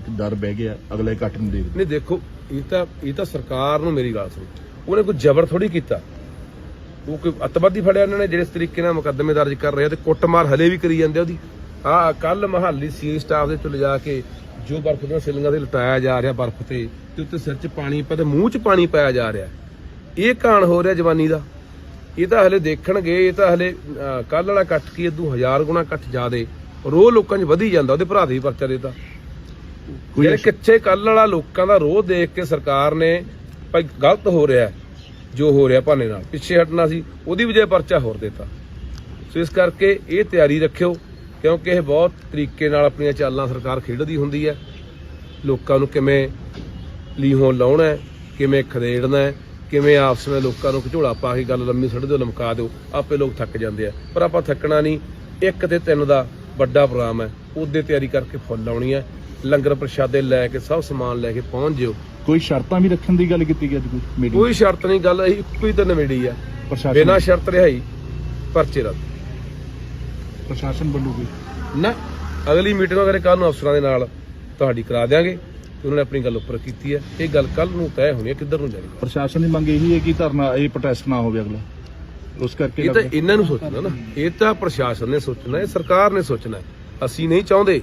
ਇੱਕ ਡਰ ਬਹਿ ਗਿਆ, ਅਗਲੇ ਕੱਟ ਨਹੀਂ ਦੇ ਨਹੀਂ ਦੇਖੋ, ਇਹ ਤਾਂ ਇਹ ਤਾਂ ਸਰਕਾਰ ਨੂੰ ਮੇਰੀ ਗੱਲ ਸੁਣੋ। ਉਹਨੇ ਕੋਈ ਜ਼ਬਰ ਥੋੜੀ ਕੀਤਾ। ਉਹ ਕੋਈ ਅੱਤਵਾਦੀ ਫੜਿਆ ਇਹਨਾਂ ਨੇ, ਜਿਹੜੇ ਇਸ ਤਰੀਕੇ ਨਾਲ ਮੁਕੱਦਮੇ ਦਰਜ ਕਰ ਰਹੇ ਆ ਤੇ ਕੁੱਟਮਾਰ ਹਲੇ ਵੀ ਕਰੀ ਜਾਂਦੇ ਉਹਦੀ। ਆ ਕੱਲ ਮਹਾਲੀ ਸੀ ਸਟਾਫ ਦੇ ਤੋਂ ਲਿਜਾ ਕੇ ਜੋ ਬਰਫ਼ ਦੀਆਂ ਸਿਲਿੰਗਾਂ ਤੇ ਲਟਾਇਆ ਜਾ ਰਿਹਾ ਬਰਫ਼ ਤੇ ਤੇ ਉੱਤੇ ਸਿਰ 'ਚ ਪਾਣੀ ਪਾ ਤੇ ਮੂੰਹ 'ਚ ਪਾਣੀ ਪਾਇਆ ਜਾ ਰਿਹਾ। ਇਹ ਕਾਣ ਹੋ ਰਿਹਾ ਜਵਾਨੀ ਦਾ। ਇਹ ਤਾਂ ਹਲੇ ਦੇਖਣਗੇ, ਇਹ ਤਾਂ ਹਲੇ ਕੱਲ ਵਾਲਾ ਕੱਟ ਕੀ ਇਦੋਂ ਹਜ਼ਾਰ ਗੁਣਾ ਕੱਟ ਜ਼ਿਆਦੇ। ਰੋਹ ਲੋਕਾਂ 'ਚ ਵਧੀ ਜਾਂਦਾ, ਉਹਦੇ ਭਰਾ ਦੇ ਪਰਚਾ ਦੇਤਾ। ਕੋਈ ਜਿਹੜੇ ਕਿੱਥੇ ਕੱਲ ਵਾਲਾ ਲੋਕਾਂ ਦਾ ਰੋਹ ਦੇਖ ਕੇ ਸਰਕਾਰ ਨੇ ਭਾਈ ਗਲਤ ਹੋ ਰਿਹਾ ਜੋ ਹੋ ਰਿਹਾ ਭਾਨੇ ਨਾਲ। ਪਿੱਛੇ ਹਟਣਾ ਸੀ ਉਹਦੀ ਵਜ੍ਹਾ ਪਰਚਾ ਹੋਰ ਦਿੱਤਾ। ਸੋ ਇਸ ਕਰਕੇ ਇਹ ਤਿਆਰੀ ਰੱਖਿਓ ਕਿਉਂਕਿ ਇਹ ਬਹੁਤ ਤਰੀਕੇ ਨਾਲ ਆਪਣੀਆਂ ਚਾਲਾਂ ਸਰਕਾਰ ਖੇਡਦੀ ਹੁੰਦੀ ਹੈ। ਲੋਕਾਂ ਨੂੰ ਕਿਵੇਂ ਲੀਹੋਂ ਲਾਉਣਾ ਕਿਵੇਂ ਖਦੇੜਨਾ ਕਿਵੇਂ ਆਪਸ ਵਿੱਚ ਲੋਕਾਂ ਨੂੰ ਝੋਲਾ ਪਾ ਕੇ ਗੱਲ ਲੰਮੀ ਸੜ ਦਿਓ ਲਮਕਾ ਦਿਓ ਆਪੇ ਲੋਕ ਥੱਕ ਜਾਂਦੇ ਆ। ਪਰ ਆਪਾਂ ਥੱਕਣਾ ਨਹੀਂ ਇੱਕ ਤੇ ਤਿੰਨ ਦਾ ਵੱਡਾ ਪ੍ਰੋਗਰਾਮ ਹੈ ਉਹਦੇ ਤਿਆਰੀ ਕਰਕੇ ਫੁੱਲ ਲਾਉਣੀ ਹੈ। ਲੰਗਰ ਪ੍ਰਸ਼ਾਦੇ ਲੈ ਕੇ ਸਭ ਸਮਾਨ ਲੈ ਕੇ ਪਹੁੰਚ ਜਿਓ। ਕੋਈ ਸ਼ਰਤਾਂ ਵੀ ਰੱਖਣ ਦੀ ਗੱਲ ਕੀਤੀ ਗਈ ਅੱਜ ਕੋਈ ਮੀਟਿੰਗ ਕੋਈ ਸ਼ਰਤ ਨਹੀਂ ਗੱਲ ਅਸੀਂ ਇੱਕੋ ਹੀ ਤਾਂ ਨਵੇੜੀ ਆ। ਪ੍ਰਸ਼ਾਸਨ? ਬਿਨਾਂ ਸ਼ਰਤ ਰਿਹਾਈ ਪਰਚੇ ਰੱਦ। ਪ੍ਰਸ਼ਾਸਨ ਵੱਲੋਂ ਕੋਈ? ਨਾ ਅਗਲੀ ਮੀਟਿੰਗ ਅਗਰ ਕੱਲ ਨੂੰ ਅਫਸਰਾਂ ਦੇ ਨਾਲ ਤੁਹਾਡੀ ਕਰਾ ਦਿਆਂਗੇ ਉਹਨਾਂ ਨੇ ਆਪਣੀ ਗੱਲ ਉੱਪਰ ਕੀਤੀ ਹੈ ਇਹ ਗੱਲ ਕੱਲ ਨੂੰ ਤੈਅ ਹੋਣੀ ਹੈ ਕਿੱਧਰ ਨੂੰ ਜਾਣੀ ਪ੍ਰਸ਼ਾਸਨ ਦੀ ਮੰਗ ਇਹੀ ਹੈ ਕਿ ਧਰਨਾ ਇਹ ਪ੍ਰੋਟੈਸਟ ਨਾ ਹੋਵੇ ਅਗਲਾ। ਉਸ ਕਰਕੇ ਇਹ ਤਾਂ ਇਹਨਾਂ ਨੂੰ ਸੋਚਣਾ ਨਾ। ਇਹ ਤਾਂ ਪ੍ਰਸ਼ਾਸਨ ਨੇ ਸੋਚਣਾ ਇਹ ਸਰਕਾਰ ਨੇ ਸੋਚਣਾ। ਹੈ। ਅਸੀਂ ਨਹੀਂ ਚਾਹੁੰਦੇ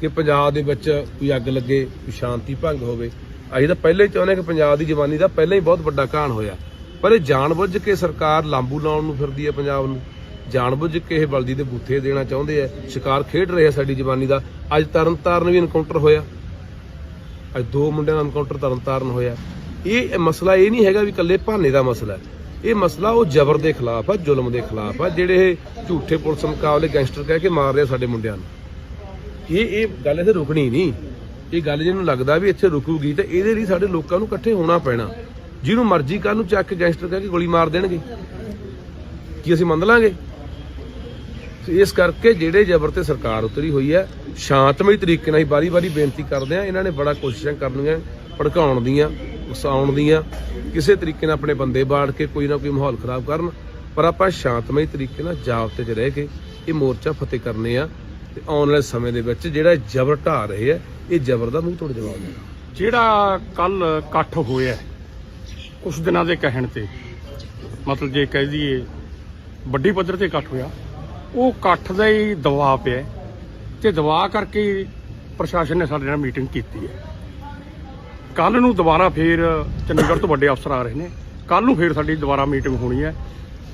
ਕਿ ਪੰਜਾਬ ਦੇ ਵਿੱਚ ਕੋਈ ਅੱਗ ਲੱਗੇ, ਕੋਈ ਸ਼ਾਂਤੀ ਭੰਗ ਹੋਵੇ। ਅਸੀਂ ਤਾਂ ਪਹਿਲਾਂ ਹੀ ਚਾਹੁੰਦੇ ਹਾਂ ਕਿ ਪੰਜਾਬ ਦੀ ਜਵਾਨੀ ਦਾ ਪਹਿਲਾਂ ਹੀ ਬਹੁਤ ਵੱਡਾ ਕਾਣ ਹੋਇਆ। ਪਰ ਇਹ ਜਾਣਬੁੱਝ ਕੇ ਸਰਕਾਰ ਲਾਂਬੂ ਲਾਉਣ ਨੂੰ ਫਿਰਦੀ ਹੈ ਪੰਜਾਬ ਨੂੰ। ਜਾਣਬੁੱਝ ਕੇ ਇਹ ਬਲਦੀ ਦੇ ਬੂਥੇ ਦੇਣਾ ਚਾਹੁੰਦੇ ਆ ਸ਼ਿਕਾਰ ਖੇਡ ਰਹੇ ਆ ਸਾਡੀ ਜਵਾਨੀ ਦਾ। ਅੱਜ ਤਰਨਤਾਰਨ ਵੀ ਐਨਕਾਊਂਟਰ ਹੋਇਆ। ਅੱਜ ਦੋ ਮੁੰਡਿਆਂ ਦਾ ਐਨਕਾਊਂਟਰ ਤਰਨਤਾਰਨ ਹੋਇਆ। ਇਹ ਮਸਲਾ ਇਹ ਨਹੀਂ ਹੈਗਾ ਵੀ ਇਕੱਲੇ ਭਾਨੇ ਦਾ ਮਸਲਾ ਇਹ ਮਸਲਾ ਉਹ ਜ਼ਬਰ ਦੇ ਖਿਲਾਫ ਆ, ਜ਼ੁਲਮ ਦੇ ਖਿਲਾਫ ਆ, ਜਿਹੜੇ ਇਹ ਝੂਠੇ ਪੁਲਿਸ ਮੁਕਾਬਲੇ ਗੈਂਗਸਟਰ ਕਹਿ ਕੇ ਮਾਰ ਰਹੇ ਆ ਸਾਡੇ ਮੁੰਡਿਆਂ ਨੂੰ। ਇਹ ਇਹ ਗੱਲ ਇੱਥੇ ਰੁਕਣੀ ਨਹੀਂ। ਇਹ ਗੱਲ ਜਿਹਨੂੰ ਲੱਗਦਾ ਵੀ ਇੱਥੇ ਰੁਕੂਗੀ ਤੇ ਇਹਦੇ ਲਈ ਸਾਡੇ ਲੋਕਾਂ ਨੂੰ ਇਕੱਠੇ ਹੋਣਾ ਪੈਣਾ। ਜਿਹਨੂੰ ਮਰਜ਼ੀ ਕੱਲ ਨੂੰ ਚੱਕ ਗੈਂਗਸਟਰ ਕਹਿ ਕੇ ਗੋਲੀ ਮਾਰ ਦੇਣਗੇ। ਕੀ ਅਸੀਂ ਮੰਨ ਲਾਂਗੇ? ਇਸ ਕਰਕੇ ਜਿਹੜੇ ਜ਼ਬਰ ਤੇ ਸਰਕਾਰ ਉਤਰੀ ਹੋਈ ਹੈ, ਸ਼ਾਂਤਮਈ ਤਰੀਕੇ ਨਾਲ ਹੀ ਬਾਰੀ-ਬਾਰੀ ਬੇਨਤੀ ਕਰਦੇ ਆ ਇਹਨਾਂ ਨੇ ਬੜਾ ਕੋਸ਼ਿਸ਼ਾਂ ਕਰਨੀਆਂ, ਭੜਕਾਉਣ ਦੀਆਂ ਉਸਾਉਣ ਦੀਆਂ, ਕਿਸੇ ਤਰੀਕੇ ਨਾਲ ਆਪਣੇ ਬੰਦੇ ਬਾੜ ਕੇ ਕੋਈ ਨਾ ਕੋਈ ਮਾਹੌਲ ਖਰਾਬ ਕਰਨ, ਪਰ ਆਪਾਂ ਸ਼ਾਂਤਮਈ ਤਰੀਕੇ ਨਾਲ ਜਾਬਤੇ 'ਚ ਰਹਿ ਕੇ ਇਹ ਮੋਰਚਾ ਫਤਿਹ ਕਰਨੇ ਆ। ਤੇ ਆਉਣ ਵਾਲੇ ਸਮੇਂ ਦੇ ਵਿੱਚ ਜਿਹੜਾ ਜ਼ਬਰ ਢਾ ਰਹੇ ਆ, ਇਹ ਜ਼ਬਰ ਦਾ ਮੂੰਹ ਤੋੜ ਜਵਾਬ ਦੇਣਾ। ਜਿਹੜਾ ਕੱਲ ਇਕੱਠ ਹੋਇਆ ਕੁਝ ਦਿਨਾਂ ਦੇ ਕਹਿਣ ਤੇ, ਮਤਲਬ ਜੇ ਕਹਿ ਦਈਏ ਵੱਡੀ ਪੱਧਰ ਤੇ ਇਕੱਠ ਹੋਇਆ, ਉਹ ਇਕੱਠ ਦਾ ਹੀ ਦਬਾਅ ਪਿਆ ਤੇ ਦਬਾਅ ਕਰਕੇ ਪ੍ਰਸ਼ਾਸਨ ਨੇ ਸਾਡੇ ਨਾਲ ਮੀਟਿੰਗ ਕੀਤੀ ਹੈ। ਕੱਲ ਨੂੰ ਦੁਬਾਰਾ ਫੇਰ ਚੰਡੀਗੜ੍ਹ ਤੋਂ ਵੱਡੇ ਅਫਸਰ ਆ ਰਹੇ ਨੇ। ਕੱਲ ਨੂੰ ਫੇਰ ਸਾਡੀ ਦੁਬਾਰਾ ਮੀਟਿੰਗ ਹੋਣੀ ਹੈ।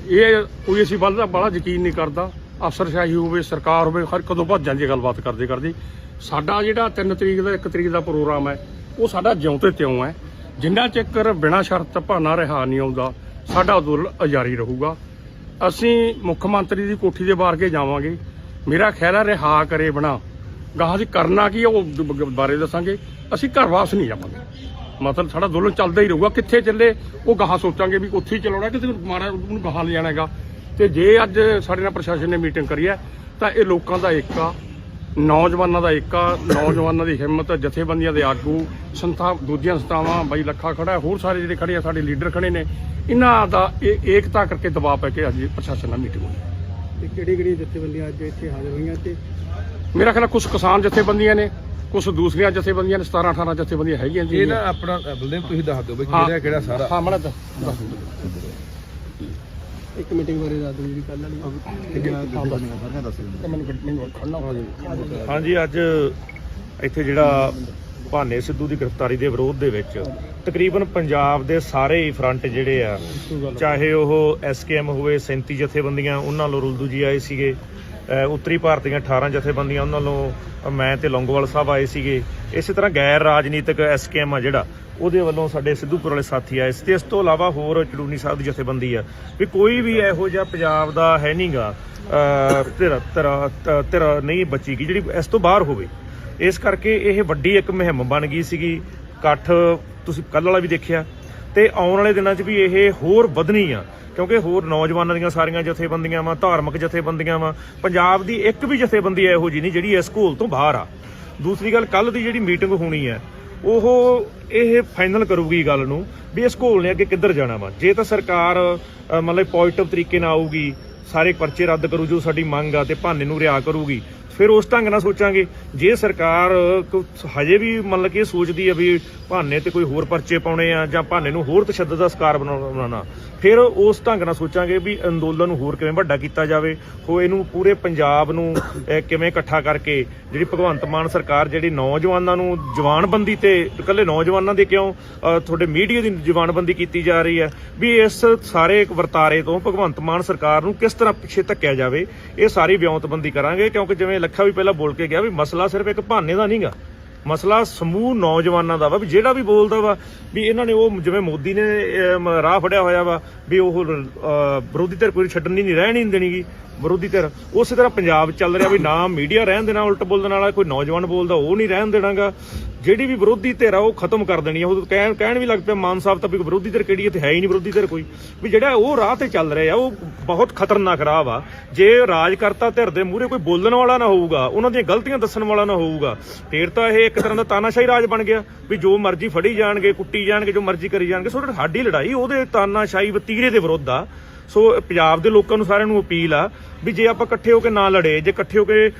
ਇਹ ਕੋਈ ਅਸੀਂ ਬੜਾ ਬੜਾ ਯਕੀਨ ਨਹੀਂ ਕਰਦਾ। ਅਫਸਰਸ਼ਾਹੀ ਹੋਵੇ, ਸਰਕਾਰ ਹੋਵੇ, ਹਰ ਕਦੋਂ ਭੱਜ ਜਾਂਦੀ ਹੈ ਗੱਲਬਾਤ ਕਰਦੇ ਕਰਦੇ। ਸਾਡਾ ਜਿਹੜਾ 3 ਤਰੀਕ ਦਾ 1 ਤਰੀਕ ਦਾ ਪ੍ਰੋਗਰਾਮ ਹੈ, ਉਹ ਸਾਡਾ ਜਿਉਂ ਤੇ ਤਿਉਂ ਹੈ। ਜਿੰਨਾ ਚੱਕਰ ਬਿਨਾਂ ਸ਼ਰਤ ਭਾਨਾ ਰਿਹਾ ਨਹੀਂ ਆਉਂਦਾ, ਸਾਡਾ ਅੰਦੋਲਨ ਜਾਰੀ ਰਹੂਗਾ। ਅਸੀਂ ਮੁੱਖ ਮੰਤਰੀ ਦੀ ਕੋਠੀ ਦੇ ਬਾਹਰ ਕੇ ਜਾਵਾਂਗੇ। ਮੇਰਾ ਖਿਆਲ ਹੈ ਰਿਹਾ ਕਰੇ ਬਣਾ ਗਾਹਾਂ ਅਸੀਂ ਕਰਨਾ ਕੀ ਹੈ ਉਹ ਬਾਰੇ ਦੱਸਾਂਗੇ। ਅਸੀਂ ਘਰ ਵਾਪਸ ਨਹੀਂ ਜਾਵਾਂਗੇ। ਮਤਲਬ ਸਾਡਾ ਅੰਦੋਲਨ ਚੱਲਦਾ ਹੀ ਰਹੂਗਾ। ਕਿੱਥੇ ਚੱਲੇ, ਉਹ ਗਾਹਾਂ ਸੋਚਾਂਗੇ ਵੀ ਉੱਥੇ ਹੀ ਚਲਾਉਣਾ ਕਿ ਮਾਰਾ ਉਹਨੂੰ ਗਾਹਾਂ ਲੈ ਜਾਣਾ ਹੈਗਾ। ਤੇ ਜੇ ਅੱਜ ਸਾਡੇ ਨਾਲ ਪ੍ਰਸ਼ਾਸਨ ਨੇ ਮੀਟਿੰਗ ਕਰੀ ਹੈ ਤਾਂ ਇਹ ਲੋਕਾਂ ਦਾ ਏਕਾ ਨੌਜਵਾਨਾਂ ਦਾ ਏਕਾ ਨੌਜਵਾਨਾਂ ਦੀ ਹਿੰਮਤ ਜਥੇਬੰਦੀਆਂ ਦੇ ਆਗੂ ਸੰਸਥਾ ਦੂਜੀਆਂ ਸੰਸਥਾਵਾਂ ਬਾਈ ਲੱਖਾ ਖੜਾ ਹੋਰ ਸਾਰੇ ਜਿਹੜੇ ਖੜੇ ਆ ਸਾਡੇ ਲੀਡਰ ਖੜੇ ਨੇ ਇਹਨਾਂ ਦਾ ਇਹ ਏਕਤਾ ਕਰਕੇ ਦਬਾਅ ਪੈ ਕੇ ਅੱਜ ਪ੍ਰਸ਼ਾਸਨ ਨਾਲ ਮੀਟਿੰਗ ਹੋਈ ਤੇ ਕਿਹੜੀ ਕਿਹੜੀ ਜਥੇਬੰਦੀਆਂ ਅੱਜ ਇੱਥੇ ਹਾਜ਼ਰ ਹੋਈਆਂ ਤੇ? ਮੇਰਾ ਖਿਆਲ ਕੁਝ ਕਿਸਾਨ ਜਥੇਬੰਦੀਆਂ ਨੇ ਕੁਝ ਦੂਸਰੀਆਂ ਜਥੇਬੰਦੀਆਂ ਨੇ 17 18 ਜਥੇਬੰਦੀਆਂ ਹੈਗੀਆਂ ਜੀ। ਇਹ ਨਾ ਆਪਣਾ ਬਲਦੇਵ ਤੁਸੀਂ ਦੱਸ ਦਿਓ ਬਈ ਹਾਂ। ਕਿਹੜਾ ਕਿਹੜਾ ਸਾਰਾ? ਹਾਂ ਮੜਾ ਦੱਸ ਦੱਸ ਇੱਕ ਮੀਟਿੰਗ ਬਾਰੇ ਦੱਸ ਦਿਓ ਜੀ ਕੱਲ ਵਾਲੀ ਮੈਨੂੰ ਮੈਨੂੰ ਖੜਨਾ। ਹਾਂਜੀ। ਅੱਜ ਇੱਥੇ ਜਿਹੜਾ ਭਾਨੇ ਸਿੱਧੂ ਦੀ ਗ੍ਰਿਫਤਾਰੀ ਦੇ ਵਿਰੋਧ ਦੇ ਵਿੱਚ ਤਕਰੀਬਨ ਪੰਜਾਬ ਦੇ ਸਾਰੇ ਹੀ ਫਰੰਟ ਜਿਹੜੇ ਆ ਚਾਹੇ ਉਹ ਐਸਕੇਐਮ ਹੋਵੇ 37 ਜਥੇਬੰਦੀਆਂ ਉਹਨਾਂ ਵੱਲੋਂ ਰੁਲਦੂ ਜੀ ਆਏ ਸੀਗੇ। ਉੱਤਰੀ ਭਾਰਤ ਦੀਆਂ 18 ਜਥੇਬੰਦੀਆਂ, ਉਹਨਾਂ ਵੱਲੋਂ ਮੈਂ ਤੇ ਲੌਂਗੋਵਾਲ ਸਾਹਿਬ ਆਏ ਸੀਗੇ। ਇਸੇ ਤਰ੍ਹਾਂ ਗੈਰ ਰਾਜਨੀਤਿਕ ਐਸਕੇਐਮ ਆ ਜਿਹੜਾ, ਉਹਦੇ ਵੱਲੋਂ ਸਾਡੇ ਸਿੱਧੂਪੁਰ ਵਾਲੇ ਸਾਥੀ ਆਏ ਸੀ। ਤੇ ਇਸ ਤੋਂ ਇਲਾਵਾ ਹੋਰ ਚੜੂਨੀ ਸਾਹਿਬ ਦੀ ਜਥੇਬੰਦੀ ਆ। ਵੀ ਕੋਈ ਵੀ ਇਹੋ ਜਿਹਾ ਪੰਜਾਬ ਦਾ ਹੈ ਨਹੀਂਗਾ ਤੇਰਾ ਤੇਰਾ ਤੇਰਾ ਨਹੀਂ ਬਚੀ ਗੀ ਜਿਹੜੀ ਇਸ ਤੋਂ ਬਾਹਰ ਹੋਵੇ। ਇਸ ਕਰਕੇ ਇਹ ਵੱਡੀ ਇੱਕ ਮੁਹਿੰਮ ਬਣ ਗਈ ਸੀਗੀ। ਇਕੱਠ ਤੁਸੀਂ ਕੱਲ ਵਾਲਾ ਵੀ ਦੇਖਿਆ। ਤੇ ਆਉਣ ਵਾਲੇ ਦਿਨਾਂ 'ਚ ਵੀ ਇਹ ਹੋਰ ਵਧਣੀ ਆ, ਕਿਉਂਕਿ ਹੋਰ ਨੌਜਵਾਨਾਂ ਦੀਆਂ ਸਾਰੀਆਂ ਜਥੇਬੰਦੀਆਂ ਵਾ, ਧਾਰਮਿਕ ਜਥੇਬੰਦੀਆਂ ਵਾ, ਪੰਜਾਬ ਦੀ ਇੱਕ ਵੀ ਜਥੇਬੰਦੀ ਇਹੋ ਜੀ ਨਹੀਂ ਜਿਹੜੀ ਇਸ ਘੋਲ ਤੋਂ ਬਾਹਰ ਆ। ਦੂਸਰੀ ਗੱਲ ਕੱਲ ਦੀ ਜਿਹੜੀ ਮੀਟਿੰਗ ਹੋਣੀ ਹੈ ਉਹ ਇਹ ਫਾਈਨਲ ਕਰੂਗੀ ਗੱਲ ਨੂੰ ਵੀ ਇਸ ਘੋਲ ਨੇ ਅੱਗੇ ਕਿੱਧਰ ਜਾਣਾ ਵਾ। ਜੇ ਤਾਂ ਸਰਕਾਰ ਮਤਲਬ ਪੋਜ਼ਿਟਿਵ ਤਰੀਕੇ ਨਾਲ ਆਊਗੀ, ਸਾਰੇ ਪਰਚੇ ਰੱਦ ਕਰੂ ਜੋ ਸਾਡੀ ਮੰਗ ਆ ਤੇ ਭਾਨੇ ਨੂੰ ਰਿਆ ਕਰੂਗੀ, ਫਿਰ ਉਸ ਢੰਗ ਨਾਲ ਸੋਚਾਂਗੇ। ਜੇ ਸਰਕਾਰ ਹਜੇ ਵੀ ਮਤਲਬ ਕਿ ਇਹ ਸੋਚਦੀ ਹੈ ਵੀ ਭਾਨੇ ਤੇ ਕੋਈ ਹੋਰ ਪਰਚੇ ਪਾਉਣੇ ਆ ਜਾਂ ਭਾਨੇ ਨੂੰ ਹੋਰ ਤਸ਼ੱਦਦ ਦਾ ਸ਼ਿਕਾਰ ਬਣਾਉਣਾ ਬਣਾਉਣਾ, ਫਿਰ ਉਸ ਢੰਗ ਨਾਲ ਸੋਚਾਂਗੇ ਵੀ ਅੰਦੋਲਨ ਨੂੰ ਹੋਰ ਕਿਵੇਂ ਵੱਡਾ ਕੀਤਾ ਜਾਵੇ ਹੋ ਇਹਨੂੰ ਪੂਰੇ ਪੰਜਾਬ ਨੂੰ ਕਿਵੇਂ ਇਕੱਠਾ ਕਰਕੇ ਜਿਹੜੀ ਭਗਵੰਤ ਮਾਨ ਸਰਕਾਰ ਜਿਹੜੀ ਨੌਜਵਾਨਾਂ ਨੂੰ ਜਵਾਨਬੰਦੀ ਤੇ ਇਕੱਲੇ ਨੌਜਵਾਨਾਂ ਦੇ ਕਿਉਂ ਤੁਹਾਡੇ ਮੀਡੀਆ ਦੀ ਜਵਾਨਬੰਦੀ ਕੀਤੀ ਜਾ ਰਹੀ ਹੈ ਵੀ ਇਸ ਸਾਰੇ ਵਰਤਾਰੇ ਤੋਂ ਭਗਵੰਤ ਮਾਨ ਸਰਕਾਰ ਨੂੰ ਕਿਸ ਤਰ੍ਹਾਂ ਪਿੱਛੇ ਧੱਕਿਆ ਜਾਵੇ ਇਹ ਸਾਰੀ ਵਿਉਂਤਬੰਦੀ ਕਰਾਂਗੇ ਕਿਉਂਕਿ ਜਿਵੇਂ ਲੱਖਾ ਵੀ ਪਹਿਲਾਂ ਬੋਲ ਕੇ ਗਿਆ ਵੀ ਮਸਲਾ ਸਿਰਫ ਇੱਕ ਬਹਾਨੇ ਦਾ ਨਹੀਂਗਾ। ਮਸਲਾ ਸਮੂਹ ਨੌਜਵਾਨਾਂ ਦਾ ਵਾ, ਵੀ ਜਿਹੜਾ ਵੀ ਬੋਲਦਾ ਵਾ, ਵੀ ਇਹਨਾਂ ਨੇ ਉਹ ਜਿਵੇਂ ਮੋਦੀ ਨੇ ਰਾਹ ਫੜਿਆ ਹੋਇਆ ਵਾ, ਵੀ ਉਹ ਵਿਰੋਧੀ ਧਿਰ ਕੋਈ ਛੱਡਣੀ ਨਹੀਂ ਰਹਿਣ ਹੀ ਨਹੀਂ ਦੇਣੀਗੀ। ਵਿਰੋਧੀ ਧਿਰ, ਉਸੇ ਤਰ੍ਹਾਂ ਪੰਜਾਬ ਚੱਲ ਰਿਹਾ ਵੀ ਨਾ ਮੀਡੀਆ ਰਹਿਣ ਦੇਣਾ, ਉਲਟ ਬੋਲਣ ਵਾਲਾ ਕੋਈ ਨੌਜਵਾਨ ਬੋਲਦਾ, ਉਹ ਨਹੀਂ ਰਹਿਣ ਦੇਣਾਗਾ। ਜਿਹੜੀ ਵੀ ਵਿਰੋਧੀ ਧਿਰ ਆ, ਉਹ ਖਤਮ ਕਰ ਦੇਣੀ ਆ। ਉਹ ਕਹਿਣ ਕਹਿਣ ਵੀ ਲੱਗ ਪਿਆ, ਮਾਨ ਸਾਹਿਬ ਤਾਂ ਵੀ ਵਿਰੋਧੀ ਧਿਰ ਕਿਹੜੀ ਹੈ ਤੇ ਹੈ ਹੀ ਨਹੀਂ ਵਿਰੋਧੀ ਧਿਰ ਕੋਈ। ਵੀ ਜਿਹੜਾ ਉਹ ਰਾਹ ਤੇ ਚੱਲ ਰਿਹਾ ਉਹ ਬਹੁਤ ਖਤਰਨਾਕ ਰਾਹ ਵਾ। ਜੇ ਰਾਜਕਰਤਾ ਧਿਰ ਦੇ ਮੂਹਰੇ ਕੋਈ ਬੋਲਣ ਵਾਲਾ ਨਾ ਹੋਊਗਾ, ਉਹਨਾਂ ਦੀਆਂ ਗਲਤੀਆਂ ਦੱਸਣ ਵਾਲਾ ਨਾ ਹੋਊਗਾ, ਫੇਰ ਤਾਂ ਇਹ ਇੱਕ ਤਰ੍ਹਾਂ ਦਾ ਤਾਨਾਸ਼ਾਹੀ ਰਾਜ ਬਣ ਗਿਆ। ਵੀ ਜੋ ਮਰਜ਼ੀ ਫੜੀ ਜਾਣਗੇ, ਕੁੱਟੀ ਜਾਣਗੇ, ਜੋ ਮਰਜ਼ੀ ਕਰੀ ਜਾਣਗੇ, ਸੋ ਸਾਡੀ ਲੜਾਈ, ਉਹਦੇ ਤਾਨਾਸ਼ਾਹੀ ਵਤੀਰੇ ਦੇ ਵਿਰੁੱਧ ਆ। ਸੋ ਪੰਜਾਬ ਦੇ ਲੋਕਾਂ ਨੂੰ ਸਾਰਿਆਂ ਨੂੰ ਅਪੀਲ ਆ ਵੀ ਜੇ ਆਪਾਂ ਇਕੱਠੇ ਹੋ ਕੇ ਨਾ ਲੜੇ ਜੇ ਇਕੱਠੇ ਹੋ ਕੇ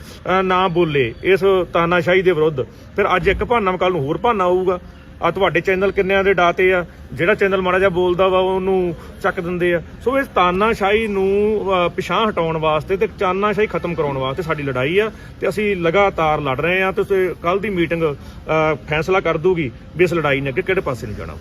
ਨਾ ਬੋਲੇ ਇਸ ਤਾਨਾਸ਼ਾਹੀ ਦੇ ਵਿਰੁੱਧ ਫਿਰ ਅੱਜ ਇੱਕ ਭਾਨਾ ਕੱਲ ਨੂੰ ਹੋਰ ਭਾਨਾ ਆਊਗਾ ਆ ਤੁਹਾਡੇ ਚੈਨਲ ਕਿੰਨਿਆਂ ਦੇ ਡਾਤੇ ਆ? ਜਿਹੜਾ ਚੈਨਲ ਮਾੜਾ ਜਿਹਾ ਬੋਲਦਾ ਵਾ ਉਹਨੂੰ ਚੱਕ ਦਿੰਦੇ ਆ। ਸੋ ਇਸ ਤਾਨਾਸ਼ਾਹੀ ਨੂੰ ਅ, ਪਿਛਾਂਹ ਹਟਾਉਣ ਵਾਸਤੇ ਤੇ ਤਾਨਾਸ਼ਾਹੀ ਖਤਮ ਕਰਾਉਣ ਵਾਸਤੇ ਸਾਡੀ ਲੜਾਈ ਆ ਤੇ ਅਸੀਂ ਲਗਾਤਾਰ ਲੜ ਰਹੇ ਆ ਤੇ ਕੱਲ ਦੀ ਮੀਟਿੰਗ ਫੈਸਲਾ ਕਰ ਦੂਗੀ ਵੀ ਇਸ ਲੜਾਈ ਨੇ ਅੱਗੇ ਕਿਹੜੇ ਪਾਸੇ ਨੂੰ ਜਾਣਾ।